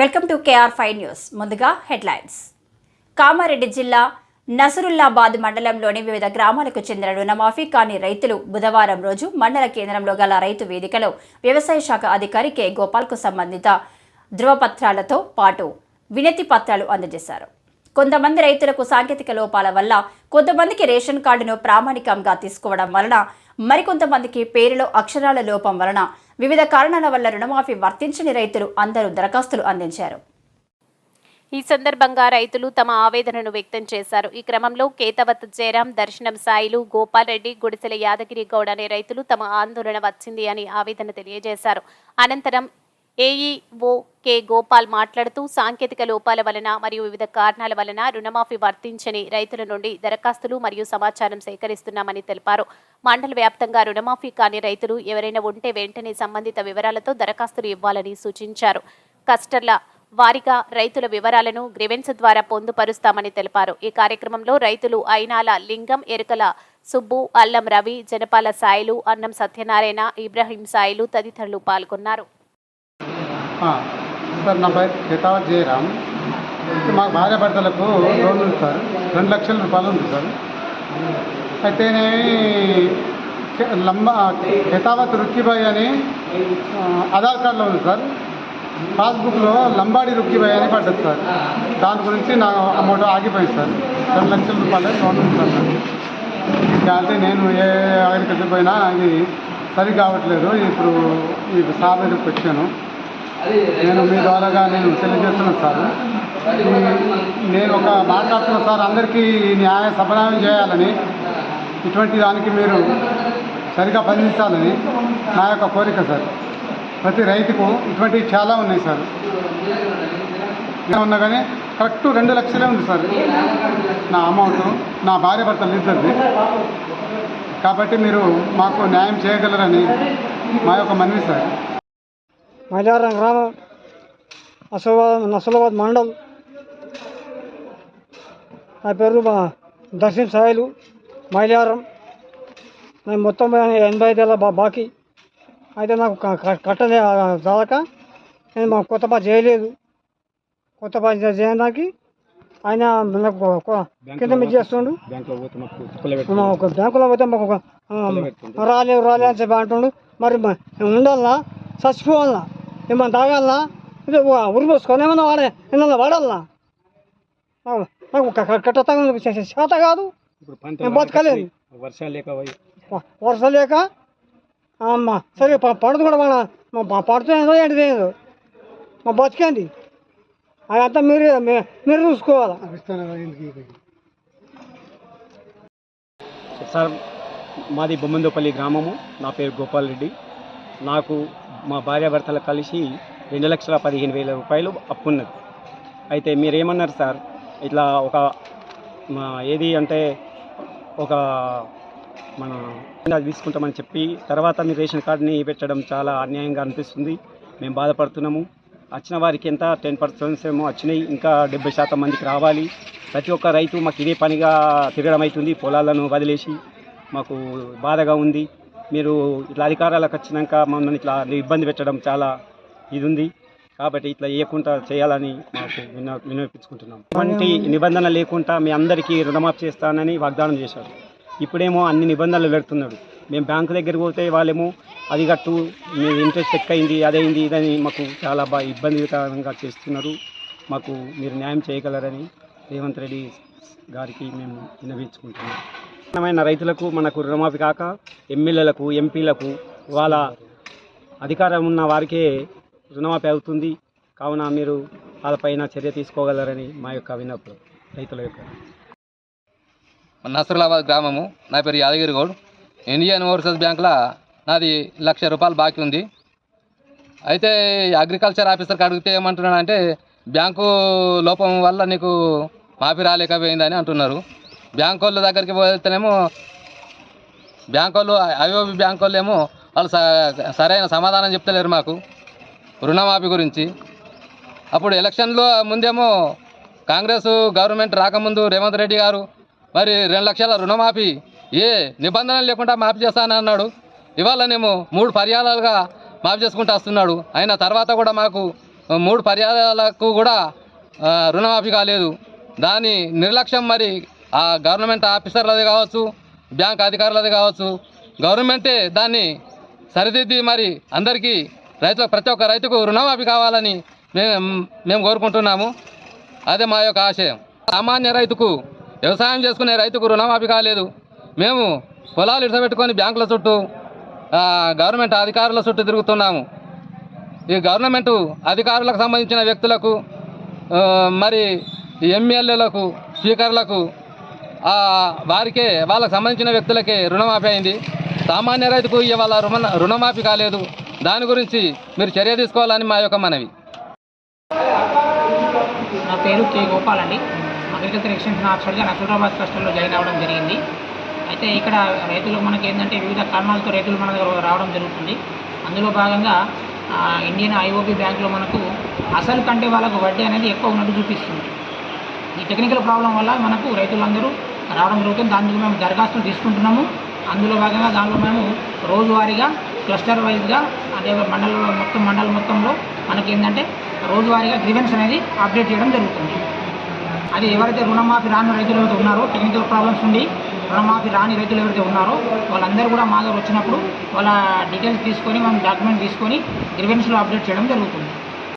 Welcome to KR five news. ముందుగా headlines. Kamareddy జిల్లా నసరుల్లాబాద్ మండలంలోని వివిధ గ్రామాలకు చెందిన రుణమాఫీ కాని రైతులు బుధవారం రోజు మండల కేంద్రంలో గల రైతు వేదికలో వ్యవసాయ శాఖ అధికారి కె. గోపాల్కు సంబంధిత ధృవపత్రాలతో పాటు వినతి పత్రాలు అందజేశారు. కొంతమంది రైతులకు సాంకేతిక లోపాల వల్ల కొంతమందికి రేషన్ కార్డును ప్రామాణికంగా తీసుకోవడం వలన మరికొంతమందికి పేరులో అక్షరాల లోపం వలన వివిధ కారణాల వల్ల రుణమాఫీ వర్తించని రైతులు అందరూ దరఖాస్తులు అందించారు. ఈ సందర్భంగా రైతులు తమ ఆవేదనను వ్యక్తం చేశారు. ఈ క్రమంలో కేతవత్ జయరాం దర్శనం సాయిలు గోపాల్రెడ్డి గుడిసెల యాదగిరి గౌడ్ అనే రైతులు తమ ఆందోళన వచ్చింది అని ఆవేదన తెలియజేశారు. అనంతరం ఏఈఓ కె గోపాల్ మాట్లాడుతూ సాంకేతిక లోపాల వలన మరియు వివిధ కారణాల వలన రుణమాఫీ వర్తించని రైతుల నుండి దరఖాస్తులు మరియు సమాచారం సేకరిస్తున్నామని తెలిపారు. మండల వ్యాప్తంగా రుణమాఫీ కాని రైతులు ఎవరైనా ఉంటే వెంటనే సంబంధిత వివరాలతో దరఖాస్తులు ఇవ్వాలని సూచించారు. కస్టర్ల వారిగా రైతుల వివరాలను గ్రివెన్స్ ద్వారా పొందుపరుస్తామని తెలిపారు. ఈ కార్యక్రమంలో రైతులు అయినాల లింగం ఎరుకల సుబ్బు అల్లం రవి జనపాల సాయిలు అన్నం సత్యనారాయణ ఇబ్రహీం సాయిలు తదితరులు పాల్గొన్నారు. సార్ నా పేరు జయరామ్. మా భార్య భర్తలకు లోన్ ఉంది సార్. రెండు లక్షల రూపాయలు ఉంది సార్. అయితేనేమి లంబ కేతావత్ రుక్కిబాయ్ అని ఆధార్ కార్డులో ఉంది సార్. పాస్బుక్లో లంబాడి రుక్కిబాయ్ అని పడ్డది సార్. దాని గురించి నా అమౌంట్ ఆగిపోయింది సార్. రెండు లక్షల రూపాయలు లోన్ ఉంది సార్ ఇంకా అంటే నేను ఏ అగ్రికల్చర్ పోయినా ఇది సరి కావట్లేదు ఇప్పుడు ఈ సార్ దగ్గరికి వచ్చాను. నేను మీ ద్వారాగా నేను తెలియజేస్తున్నాను సార్. నేను ఒక మాట్లాడుతున్నాను సార్. అందరికీ న్యాయ సఫలం చేయాలని ఇటువంటి దానికి మీరు సరిగా స్పందించాలని నా యొక్క కోరిక సార్. ప్రతి రైతుకు ఇటువంటివి చాలా ఉన్నాయి సార్. ఉన్నా కానీ కరెక్ట్ రెండు లక్షలే ఉంది సార్. నా అమౌంట్ నా భార్య భర్తలు ఇద్దరిది కాబట్టి మీరు మాకు న్యాయం చేయగలరని మా యొక్క మనవి సార్. మైలారం గ్రామం అసలాబాద్ నసలాబాద్ మండల్. నా పేరు మా దర్శన్ సాయిలు. మైలారం నేను మొత్తం ఎనభై ఐదేళ్ళ బా బాకీ. అయితే నాకు కట్టలే చాలక. నేను మా కొత్త పని చేయలేదు. కొత్త పని చేయడానికి ఆయన నాకు కింద మీద చేస్తుండు. ఒక బ్యాంకులో పోతే మాకు రాలేవు రాలే అని చెప్పి అంటుండు. మరి ఉండాలనా? చచ్చిపోవాలనా? ఏమన్నా తాగాలనా? ఇది ఉరి పోసుకొని ఏమన్నా వాడే ఏమన్నా వాడాలనా? నాకు నాకు క- క- కట్టతంగా చేసే చేత కాదు. నేను బతకలేను. వర్షాలు లేక వ- వర్షం లేక అమ్మ సరే పడదు కూడా మన పడుతుందో ఏంటిది మా బతికేంది. అదంతా మీరు మీరు చూసుకోవాలి. సార్ మాది బొమ్మందోపల్లి గ్రామము. నా పేరు గోపాల్ రెడ్డి. నాకు మా భార్యాభర్తలు కలిసి రెండు లక్షల పదిహేను వేల రూపాయలు అప్పున్నది. అయితే మీరేమన్నారు సార్? ఇట్లా ఒక మా ఏది అంటే ఒక మన అది తీసుకుంటామని చెప్పి తర్వాత మీ రేషన్ కార్డుని పెట్టడం చాలా అన్యాయంగా అనిపిస్తుంది. మేము బాధపడుతున్నాము. వచ్చిన వారికి ఎంత టెన్ పర్సెంట్స్ ఏమో వచ్చినాయి. ఇంకా డెబ్బై శాతం మందికి రావాలి. ప్రతి ఒక్క రైతు మాకు ఇదే పనిగా తిరగడం అవుతుంది. పొలాలను వదిలేసి మాకు బాధగా ఉంది. మీరు ఇట్లా అధికారాలకు వచ్చినాక మమ్మల్ని ఇట్లా ఇబ్బంది పెట్టడం చాలా ఇది ఉంది. కాబట్టి ఇట్లా చేయకుండా చేయాలని మాకు విన్న వినిపించుకుంటున్నాం ఎటువంటి నిబంధన లేకుండా మీ అందరికీ రుణమాఫీ చేస్తానని వాగ్దానం చేశారు ఇప్పుడేమో అన్ని నిబంధనలు పెడుతున్నాడు. మేము బ్యాంకు దగ్గరికి పోతే వాళ్ళేమో అది కట్టు మీ ఇంట్రెస్ట్ ఎక్కువైంది అదైంది ఇదని మాకు చాలా బాగా ఇబ్బందికరంగా చేస్తున్నారు. మాకు మీరు న్యాయం చేయగలరని రేవంత్ రెడ్డి గారికి మేము విన్నవించుకుంటున్నాం. సామాన్యమైన రైతులకు మనకు రుణమాఫీ కాక ఎమ్మెల్యేలకు ఎంపీలకు వాళ్ళ అధికారం ఉన్న వారికే రుణమాఫీ అవుతుంది. కావున మీరు వాళ్ళపైన చర్య తీసుకోగలరని మా యొక్క విన్నప్పుడు రైతుల యొక్క. నసరులాబాద్ గ్రామము నా పేరు యాదగిరి గౌడ్. ఇండియన్ ఓవర్సీస్ బ్యాంకులో నాది లక్ష రూపాయలు బాకీ ఉంది. అయితే అగ్రికల్చర్ ఆఫీసర్కి అడిగితే ఏమంటున్నాడంటే బ్యాంకు లోపం వల్ల నీకు మాఫీ రాలేకపోయిందని అంటున్నారు. బ్యాంకు వాళ్ళ దగ్గరికి పోతేనేమో బ్యాంకు వాళ్ళు ఐఓబి బ్యాంకు వాళ్ళు ఏమో వాళ్ళు స- సరైన సమాధానం చెప్తలేరు మాకు. రుణమాఫీ గురించి. అప్పుడు ఎలక్షన్లో ముందేమో కాంగ్రెస్ గవర్నమెంట్ రాకముందు రేవంత్ రెడ్డి గారు మరి రెండు లక్షల రుణమాఫీ ఏ నిబంధనలు లేకుండా మాఫీ చేస్తానని అన్నాడు. ఇవాళనేమో మూడు పర్యాయాలుగా మాఫీ చేసుకుంటూ వస్తున్నాడు. అయిన తర్వాత కూడా మాకు మూడు పర్యాయాలకు కూడా రుణమాఫీ కాలేదు. దాని నిర్లక్ష్యం మరి ఆ గవర్నమెంట్ ఆఫీసర్లది కావచ్చు బ్యాంక్ అధికారులది కావచ్చు. గవర్నమెంటే దాన్ని సరిదిద్ది మరి అందరికీ రైతులకు ప్రతి ఒక్క రైతుకు రుణమాఫీ కావాలని మేము మేము కోరుకుంటున్నాము. అదే మా యొక్క ఆశయం. సామాన్య రైతుకు వ్యవసాయం చేసుకునే రైతుకు రుణమాఫీ కాలేదు. మేము పొలాలు ఇడసబెట్టుకొని బ్యాంకుల చుట్టూ గవర్నమెంట్ అధికారుల చుట్టూ తిరుగుతున్నాము. ఈ గవర్నమెంట్ అధికారులకు సంబంధించిన వ్యక్తులకు మరి ఎమ్మెల్యేలకు స్పీకర్లకు వారికే వాళ్ళకు సంబంధించిన వ్యక్తులకే రుణమాఫీ అయింది. సామాన్య రైతుకు ఇవాళ రుణ రుణమాఫీ కాలేదు. దాని గురించి మీరు చర్య తీసుకోవాలని మా యొక్క మనవి. నా పేరు కే గోపాల్ అండి. అగ్రికల్చర్ ఎక్స్టెన్షన్ ఆఫీసర్గా నసూరాబాద్ క్లస్టర్లో జాయిన్ అవ్వడం జరిగింది. అయితే ఇక్కడ రైతులు మనకి ఏంటంటే వివిధ కారణాలతో రైతులు మన దగ్గర రావడం జరుగుతుంది. అందులో భాగంగా ఇండియన్ ఐఓబి బ్యాంకులో మనకు అసలు కంటే వాళ్ళకు వడ్డీ అనేది ఎక్కువ ఉన్నట్టు చూపిస్తుంది. ఈ టెక్నికల్ ప్రాబ్లం వల్ల మనకు రైతులందరూ రావడం జరుగుతుంది. దానికి మేము దరఖాస్తులు తీసుకుంటున్నాము. అందులో భాగంగా దానిలో మేము రోజువారీగా క్లస్టర్ వైజ్గా అదే మండలంలో మొత్తం మండలం మొత్తంలో మనకి ఏంటంటే రోజువారీగా గ్రీవెన్స్ అనేది అప్డేట్ చేయడం జరుగుతుంది. అది ఎవరైతే రుణమాఫీ రాని రైతులు ఎవరైతే ఉన్నారో టెక్నికల్ ప్రాబ్లమ్స్ ఉండి రుణమాఫీ రాని రైతులు ఎవరైతే ఉన్నారో వాళ్ళందరూ కూడా మా దగ్గర వచ్చినప్పుడు వాళ్ళ డీటెయిల్స్ తీసుకొని మనం డాక్యుమెంట్ తీసుకొని గ్రీవెన్స్లో అప్డేట్ చేయడం జరుగుతుంది.